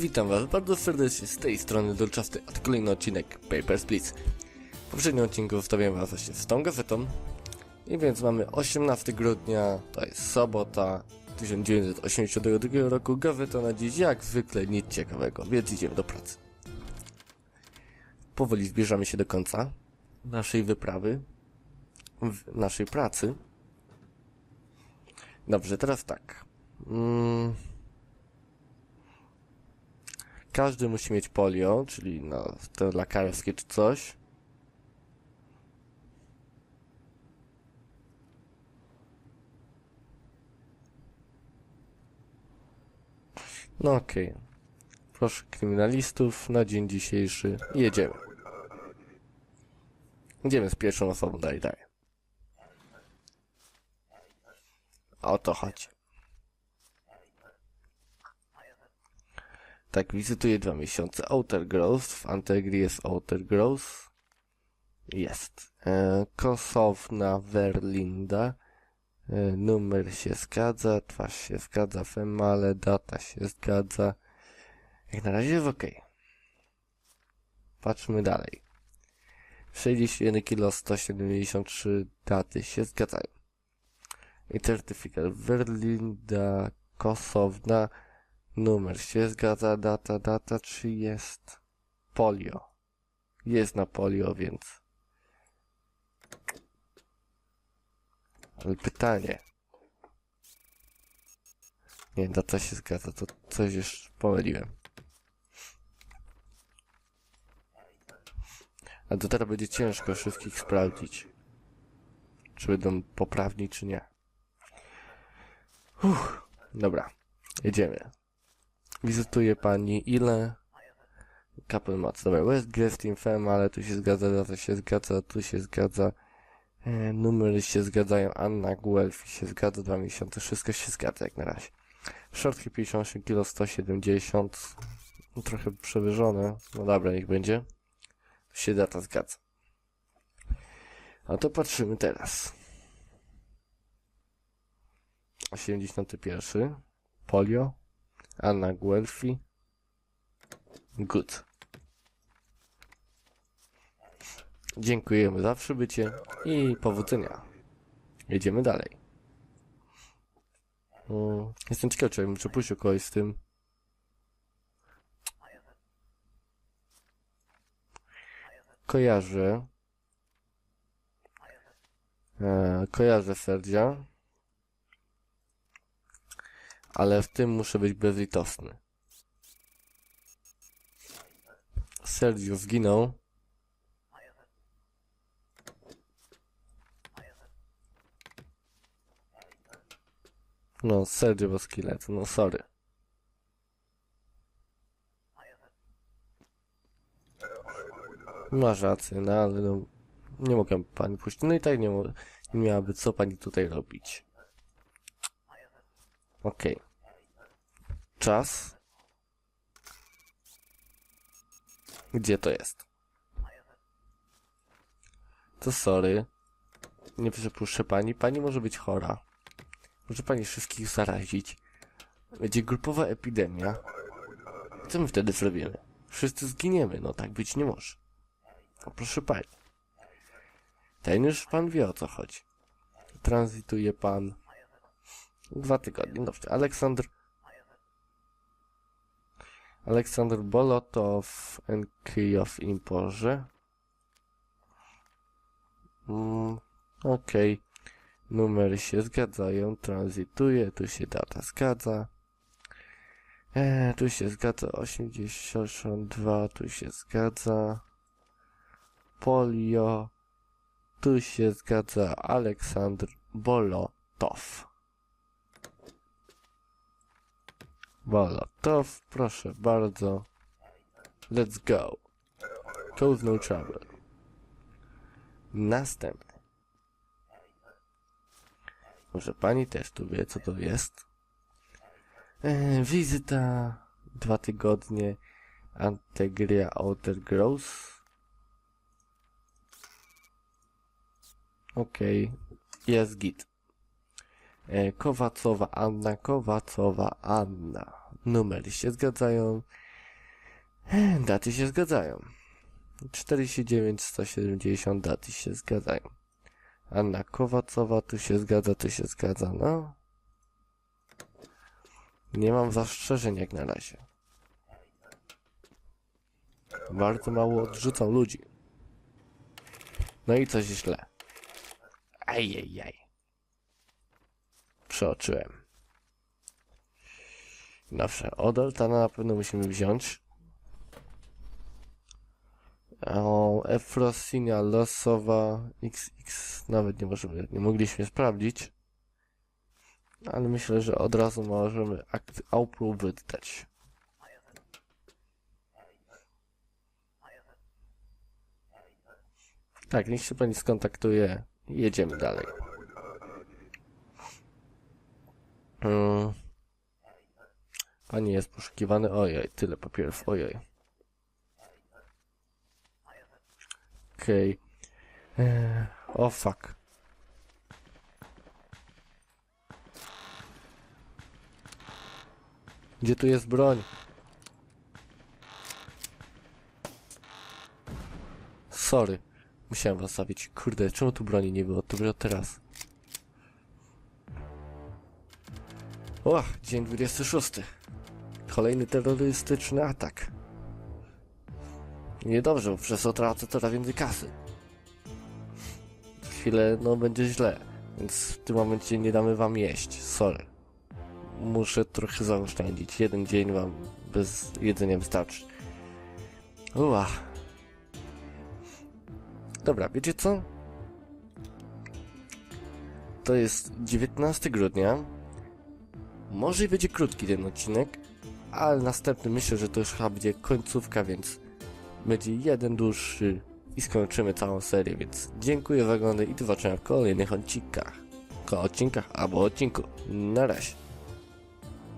Witam Was bardzo serdecznie z tej strony Dolczasty, a to kolejny odcinek Papers, Please. W poprzednim odcinku zostawiłem Was właśnie z tą gazetą. I więc mamy 18 grudnia, to jest sobota 1982 roku. Gazeta na dziś jak zwykle nic ciekawego, więc idziemy do pracy. Powoli zbierzamy się do końca naszej wyprawy, naszej pracy. Dobrze, teraz tak. Mm. Każdy musi mieć polio, czyli no, to lekarskie czy coś. No okej. Proszę kryminalistów na dzień dzisiejszy. Jedziemy. Idziemy z pierwszą osobą, daj, daj. O to chodzi. Tak, wizytuję dwa miesiące. Outer Growth. W Antegri jest Outer Growth. Jest. E, Kosowna Werlinda. E, numer się zgadza, twarz się zgadza, female, data się zgadza. Jak na razie jest ok. Patrzmy dalej. 61 kg 173 daty się zgadzają. I certyfikat Werlinda Kosowna. Numer się zgadza, data, data, czy jest polio? Jest na polio, więc. Ale pytanie. Nie, data się zgadza, to coś już pomyliłem. A to teraz będzie ciężko wszystkich sprawdzić. Czy będą poprawni, czy nie. Uff, dobra, jedziemy. Wizytuje pani ile? Couple Mats. Dobra, West Fem, ale tu się zgadza, data się zgadza, tu się zgadza. E, numery się zgadzają, Anna Guelfi się zgadza, dwa miesiące, wszystko się zgadza jak na razie. Shortki 58 kg 170. No, trochę przewyżone. No dobra, niech będzie. Tu się data zgadza. A to patrzymy teraz. 81. Polio. Anna Guelfi. Good. Dziękujemy za przybycie i powodzenia. Jedziemy dalej. Mm, Jestem ciekaw, czy bym przepuścił kogoś z tym. Kojarzę. E, kojarzę Serdzia. Ale w tym muszę być bezlitosny. Sergio zginął. No, Sergio był szkielet, no sorry. Masz rację, no ale no, nie mogę pani puścić. No i tak nie, nie miałaby co pani tutaj robić. Okej. Czas. Gdzie to jest? To sorry. Nie przepuszczę pani. Pani może być chora. Może pani wszystkich zarazić. Będzie grupowa epidemia. Co my wtedy zrobimy? Wszyscy zginiemy. No tak być nie może. O proszę pani. Ten już pan wie o co chodzi. Tranzytuje pan Dwa tygodnie, dobrze. Aleksandr... Aleksander Bolotow and Kijow Imporze. Mm, Okej. Numery się zgadzają. Tranzytuje. Tu się data zgadza. E, tu się zgadza 82. Tu się zgadza. Polio. Tu się zgadza Aleksandr Bolotow. Bolotow, proszę bardzo. Let's go. Cause no trouble. Następny. Może pani też tu wie, co to jest? E, wizyta. Dwa tygodnie. Antegria Outer Growth. Okej. Jest git. E, Kowacowa Anna, Kowacowa Anna. Numery się zgadzają. Daty się zgadzają. 49, 170 daty się zgadzają. Anna Kowacowa, tu się zgadza, tu się zgadza, no. Nie mam zastrzeżeń jak na razie. Bardzo mało odrzucam ludzi. No i coś źle. Ajajaj. Przeoczyłem. Dobrze, Odoltana na pewno musimy wziąć. O, Efrosinia losowa XX nawet nie możemy, nie mogliśmy sprawdzić. Ale myślę, że od razu możemy akt approve dać. Tak, niech się pani skontaktuje. Jedziemy dalej. Mm. Pani jest poszukiwany. Ojej, tyle papierów. Ojej. Okej. Okay. O fuck. Gdzie tu jest broń? Sorry. Musiałem was zabić. Kurde, czemu tu broni nie było? To było teraz. O, dzień 26. Kolejny terrorystyczny atak. Niedobrze, bo przez to tracę coraz więcej kasy. Chwilę, no będzie źle, więc w tym momencie nie damy wam jeść. Sorry. Muszę trochę zaoszczędzić. Jeden dzień wam bez jedzenia wystarczy. Ua. Dobra, wiecie co? To jest 19 grudnia. Może będzie krótki ten odcinek, ale następny myślę, że to już chyba będzie końcówka, więc będzie jeden dłuższy i skończymy całą serię, więc dziękuję za oglądanie i do zobaczenia w kolejnych odcinkach. Odcinkach albo odcinku. Na razie.